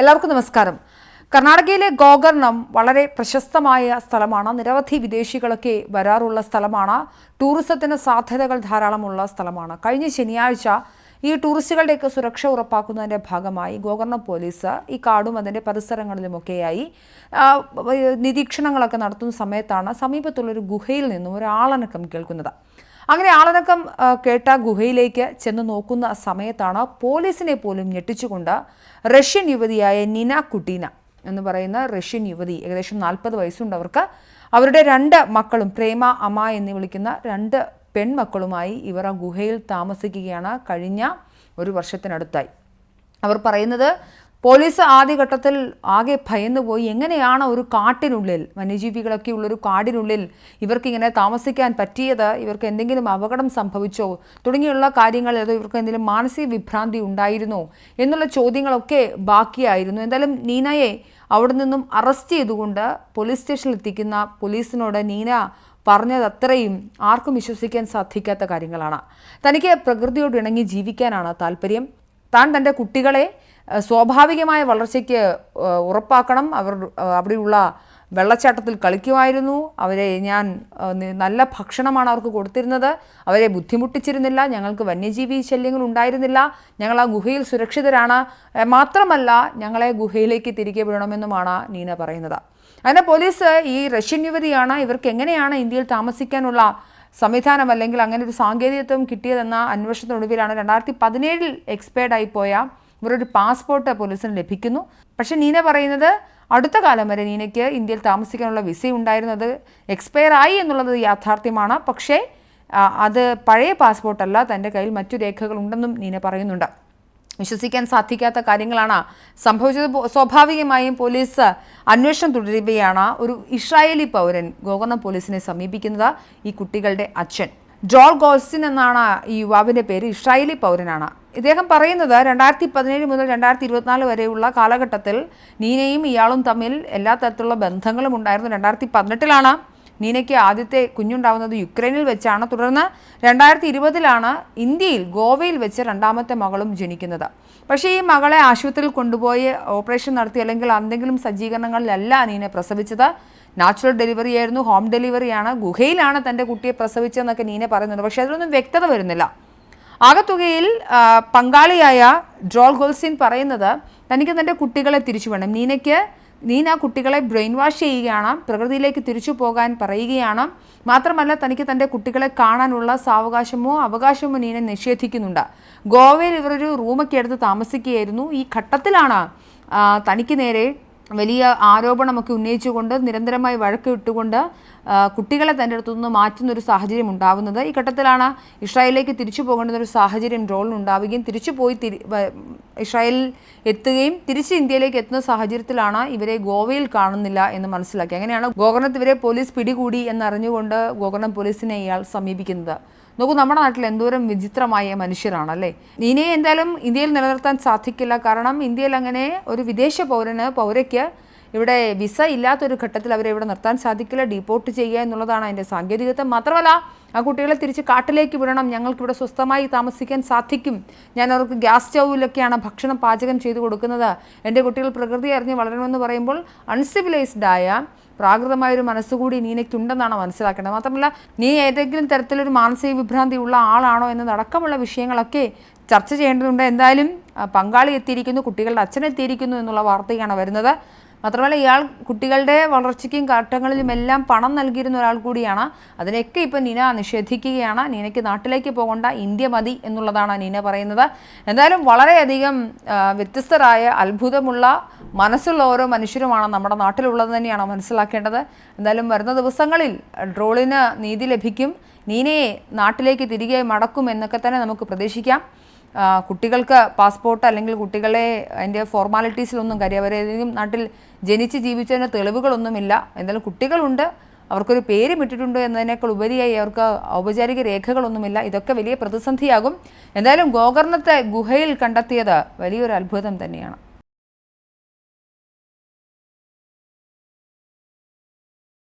എല്ലാവർക്കും നമസ്കാരം. കർണാടകയിലെ ഗോകർണം വളരെ പ്രശസ്തമായ സ്ഥലമാണ്. നിരവധി വിദേശികളൊക്കെ വരാറുള്ള സ്ഥലമാണ്. ടൂറിസത്തിന് സാധ്യതകൾ ധാരാളമുള്ള സ്ഥലമാണ്. കഴിഞ്ഞ ശനിയാഴ്ച ഈ ടൂറിസ്റ്റുകളുടെയൊക്കെ സുരക്ഷ ഉറപ്പാക്കുന്നതിന്റെ ഭാഗമായി ഗോകർണ പോലീസ് ഈ കാടും അതിന്റെ പരിസരങ്ങളിലുമൊക്കെയായി നിരീക്ഷണങ്ങളൊക്കെ നടത്തുന്ന സമയത്താണ് സമീപത്തുള്ളൊരു ഗുഹയിൽ നിന്നും ഒരു ആളനക്കം കേൾക്കുന്നത്. അങ്ങനെ ആളനക്കം കേട്ട ഗുഹയിലേക്ക് ചെന്ന് നോക്കുന്ന സമയത്താണ് പോലീസിനെ പോലും ഞെട്ടിച്ചുകൊണ്ട് റഷ്യൻ യുവതിയായ നിന കുട്ടീന എന്ന് പറയുന്ന റഷ്യൻ യുവതി ഏകദേശം നാൽപ്പത് വയസ്സുണ്ട് അവർക്ക് അവരുടെ രണ്ട് മക്കളും പ്രേമ അമ്മ എന്ന് വിളിക്കുന്ന രണ്ട് പെൺമക്കളുമായി ഇവർ ആ ഗുഹയിൽ താമസിക്കുകയാണ് കഴിഞ്ഞ ഒരു വർഷത്തിനടുത്തായി. അവർ പറയുന്നത് പോലീസ് ആദ്യഘട്ടത്തിൽ ആകെ ഭയന്നുപോയി എങ്ങനെയാണ് ഒരു കാട്ടിനുള്ളിൽ വന്യജീവികളൊക്കെ ഉള്ളൊരു കാടിനുള്ളിൽ ഇവർക്കിങ്ങനെ താമസിക്കാൻ പറ്റിയത്? ഇവർക്ക് എന്തെങ്കിലും അപകടം സംഭവിച്ചോ? തുടങ്ങിയുള്ള കാര്യങ്ങൾ അതോ ഇവർക്ക് എന്തെങ്കിലും മാനസിക വിഭ്രാന്തി ഉണ്ടായിരുന്നോ? എന്നുള്ള ചോദ്യങ്ങളൊക്കെ ബാക്കിയായിരുന്നു. എന്തായാലും നീനയെ അവിടെ നിന്നും അറസ്റ്റ് ചെയ്തുകൊണ്ട് പോലീസ് സ്റ്റേഷനിൽ എത്തിക്കുന്ന പോലീസിനോട് നീന പറഞ്ഞത് അത്രയും ആർക്കും വിശ്വസിക്കാൻ സാധിക്കാത്ത കാര്യങ്ങളാണ്. തനിക്ക് പ്രകൃതിയോട് ഇണങ്ങി ജീവിക്കാനാണ് താല്പര്യം. താൻ തന്റെ കുട്ടികളെ സ്വാഭാവികമായ വളർച്ചയ്ക്ക് ഉറപ്പാക്കണം. അവർ അവിടെയുള്ള വെള്ളച്ചാട്ടത്തിൽ കളിക്കുമായിരുന്നു. അവരെ ഞാൻ നല്ല ഭക്ഷണമാണ് അവർക്ക് കൊടുത്തിരുന്നത്. അവരെ ബുദ്ധിമുട്ടിച്ചിരുന്നില്ല. ഞങ്ങൾക്ക് വന്യജീവി ശല്യങ്ങൾ ഉണ്ടായിരുന്നില്ല. ഞങ്ങൾ ആ ഗുഹയിൽ സുരക്ഷിതരാണ്. മാത്രമല്ല ഞങ്ങളെ ഗുഹയിലേക്ക് തിരികെ വിടണമെന്നുമാണ് നീന പറയുന്നത്. അങ്ങനെ പോലീസ് ഈ റഷ്യൻ യുവതിയാണ്. ഇവർക്ക് എങ്ങനെയാണ് ഇന്ത്യയിൽ താമസിക്കാനുള്ള സംവിധാനം അല്ലെങ്കിൽ അങ്ങനെ ഒരു സാങ്കേതികത്വം കിട്ടിയതെന്ന അന്വേഷണത്തിനൊടുവിലാണ് രണ്ടായിരത്തി പതിനേഴിൽ എക്സ്പയർഡായി പോയ ഇവരൊരു പാസ്പോർട്ട് പോലീസിന് ലഭിക്കുന്നു. പക്ഷെ നീന പറയുന്നത് അടുത്ത കാലം വരെ നീനയ്ക്ക് ഇന്ത്യയിൽ താമസിക്കാനുള്ള വിസ ഉണ്ടായിരുന്നത് എക്സ്പയർ ആയി എന്നുള്ളത് യാഥാർത്ഥ്യമാണ്. പക്ഷേ അത് പഴയ പാസ്പോർട്ടല്ല തന്റെ കയ്യിൽ മറ്റു രേഖകളുണ്ടെന്നും നീന പറയുന്നുണ്ട്. വിശ്വസിക്കാൻ സാധിക്കാത്ത കാര്യങ്ങളാണ് സംഭവിച്ചത്. സ്വാഭാവികമായും പോലീസ് അന്വേഷണം തുടരുകയാണ്. ഒരു ഇസ്രായേലി പൗരൻ ഗോകർണ പോലീസിനെ സമീപിക്കുന്നത് ഈ കുട്ടികളുടെ അച്ഛൻ. ജോൾ ഗോൾസിൻ എന്നാണ് ഈ യുവാവിന്റെ പേര്. ഇസ്രായേലി പൗരനാണ്. ഇദ്ദേഹം പറയുന്നത് രണ്ടായിരത്തി പതിനേഴ് മുതൽ രണ്ടായിരത്തി ഇരുപത്തിനാല് വരെയുള്ള കാലഘട്ടത്തിൽ നീനയും ഇയാളും തമ്മിൽ എല്ലാ തരത്തിലുള്ള ബന്ധങ്ങളും ഉണ്ടായിരുന്നു. രണ്ടായിരത്തി പതിനെട്ടിലാണ് നീനയ്ക്ക് ആദ്യത്തെ കുഞ്ഞുണ്ടാവുന്നത് യുക്രൈനിൽ വെച്ചാണ്. തുടർന്ന് രണ്ടായിരത്തി ഇരുപതിലാണ് ഇന്ത്യയിൽ ഗോവയിൽ വെച്ച് രണ്ടാമത്തെ മകളും ജനിക്കുന്നത്. പക്ഷേ ഈ മകളെ ആശുപത്രിയിൽ കൊണ്ടുപോയി ഓപ്പറേഷൻ നടത്തി അല്ലെങ്കിൽ എന്തെങ്കിലും സജ്ജീകരണങ്ങളിലല്ല നീന പ്രസവിച്ചത്. നാച്ചുറൽ ഡെലിവറി ആയിരുന്നു ഹോം ഡെലിവറിയാണ് ഗുഹയിലാണ് തന്റെ കുട്ടിയെ പ്രസവിച്ചതെന്നൊക്കെ നീന പറയുന്നുണ്ട്. പക്ഷേ അതിലൊന്നും വ്യക്തത വരുന്നില്ല. ആകത്തുകയിൽ പങ്കാളിയായ ഡ്രോൾ ഗോൾസിൻ പറയുന്നത് തനിക്ക് തന്റെ കുട്ടികളെ തിരിച്ചു വേണം. നീനയ്ക്ക് നീന കുട്ടികളെ ബ്രെയിൻ വാഷ് ചെയ്യുകയാണ് പ്രകൃതിയിലേക്ക് തിരിച്ചു പോകാൻ പറയുകയാണ്. മാത്രമല്ല തനിക്ക് തന്റെ കുട്ടികളെ കാണാനുള്ള സാവകാശമോ അവകാശമോ നീനെ നിഷേധിക്കുന്നുണ്ട്. ഗോവയിൽ ഇവരൊരു റൂമൊക്കെ എടുത്ത് താമസിക്കുകയായിരുന്നു. ഈ ഘട്ടത്തിലാണ് തനിക്ക് നേരെ വലിയ ആരോപണമൊക്കെ ഉന്നയിച്ചുകൊണ്ട് നിരന്തരമായി വഴക്ക് ഇട്ടുകൊണ്ട് ആ, കുട്ടികളെ തന്റെ അടുത്തു നിന്ന് മാറ്റുന്ന ഒരു സാഹചര്യം ഉണ്ടാവുന്നത്. ഈ ഘട്ടത്തിലാണ് ഇസ്രായേലിലേക്ക് തിരിച്ചു പോകേണ്ടുന്ന ഒരു സാഹചര്യം ഡ്രോളിന് ഉണ്ടാവുകയും തിരിച്ചു പോയി തിരി ഇസ്രായേലിൽ എത്തുകയും തിരിച്ച് ഇന്ത്യയിലേക്ക് എത്തുന്ന സാഹചര്യത്തിലാണ് ഇവരെ ഗോവയിൽ കാണുന്നില്ല എന്ന് മനസ്സിലാക്കി. അങ്ങനെയാണ് ഗോകർണത്ത് ഇവരെ പോലീസ് പിടികൂടി എന്നറിഞ്ഞുകൊണ്ട് ഗോകർണം പോലീസിനെ ഇയാൾ സമീപിക്കുന്നത്. നോക്കൂ നമ്മുടെ നാട്ടിൽ എന്തോരം വിചിത്രമായ മനുഷ്യരാണ് അല്ലേ? ഇനിയെ എന്തായാലും ഇന്ത്യയിൽ നിലനിർത്താൻ സാധിക്കില്ല. കാരണം ഇന്ത്യയിൽ അങ്ങനെ ഒരു വിദേശ പൗരന് പൗരയ്ക്ക് ഇവിടെ വിസ ഇല്ലാത്തൊരു ഘട്ടത്തിൽ അവരെ ഇവിടെ നിർത്താൻ സാധിക്കില്ല ഡീപ്പോർട്ട് ചെയ്യുക എന്നുള്ളതാണ് അതിന്റെ സാങ്കേതികത്വം. മാത്രമല്ല ആ കുട്ടികളെ തിരിച്ച് കാട്ടിലേക്ക് വിടണം. ഞങ്ങൾക്ക് ഇവിടെ സ്വസ്ഥമായി താമസിക്കാൻ സാധിക്കും. ഞാൻ അവർക്ക് ഗ്യാസ് സ്റ്റൗവിലൊക്കെയാണ് ഭക്ഷണം പാചകം ചെയ്തു കൊടുക്കുന്നത്. എന്റെ കുട്ടികൾ പ്രകൃതി അറിഞ്ഞ് വളരണമെന്ന് പറയുമ്പോൾ അൺസിവിലൈസ്ഡ് ആയ പ്രാകൃതമായ ഒരു മനസ്സുകൂടി നീനയ്ക്കുണ്ടെന്നാണ് മനസ്സിലാക്കേണ്ടത്. മാത്രമല്ല നീ ഏതെങ്കിലും തരത്തിലൊരു മാനസിക വിഭ്രാന്തി ഉള്ള ആളാണോ എന്നതടക്കമുള്ള വിഷയങ്ങളൊക്കെ ചർച്ച ചെയ്യേണ്ടതുണ്ട്. എന്തായാലും പങ്കാളി എത്തിയിരിക്കുന്നു കുട്ടികളുടെ അച്ഛൻ എത്തിയിരിക്കുന്നു എന്നുള്ള വാർത്തയാണ് വരുന്നത്. മാത്രമല്ല ഇയാൾ കുട്ടികളുടെ വളർച്ചയ്ക്കും ഘട്ടങ്ങളിലും എല്ലാം പണം നൽകിയിരുന്ന ഒരാൾ കൂടിയാണ്. അതിനൊക്കെ ഇപ്പം നിന നിഷേധിക്കുകയാണ്. നീനയ്ക്ക് നാട്ടിലേക്ക് പോകേണ്ട ഇന്ത്യ മതി എന്നുള്ളതാണ് നിന പറയുന്നത്. എന്തായാലും വളരെയധികം വ്യത്യസ്തരായ അത്ഭുതമുള്ള മനസ്സുള്ള ഓരോ മനുഷ്യരുമാണ് നമ്മുടെ നാട്ടിലുള്ളത് തന്നെയാണ് മനസ്സിലാക്കേണ്ടത്. എന്തായാലും വരുന്ന ദിവസങ്ങളിൽ ഡ്രോളിന് നീതി ലഭിക്കും. നീനയെ നാട്ടിലേക്ക് തിരികെ മടക്കും എന്നൊക്കെ തന്നെ നമുക്ക് പ്രതീക്ഷിക്കാം. കുട്ടികൾക്ക് പാസ്പോർട്ട് അല്ലെങ്കിൽ കുട്ടികളെ അതിന്റെ ഫോർമാലിറ്റീസിലൊന്നും കാര്യം അവരേതെങ്കിലും നാട്ടിൽ ജനിച്ച് ജീവിച്ചതിന് തെളിവുകളൊന്നുമില്ല. എന്തായാലും കുട്ടികളുണ്ട്. അവർക്കൊരു പേരും ഇട്ടിട്ടുണ്ട് എന്നതിനേക്കാൾ ഉപരിയായി അവർക്ക് ഔപചാരിക രേഖകളൊന്നുമില്ല. ഇതൊക്കെ വലിയ പ്രതിസന്ധിയാകും. എന്തായാലും ഗോകർണത്തെ ഗുഹയിൽ കണ്ടെത്തിയത് വലിയൊരു അത്ഭുതം തന്നെയാണ്.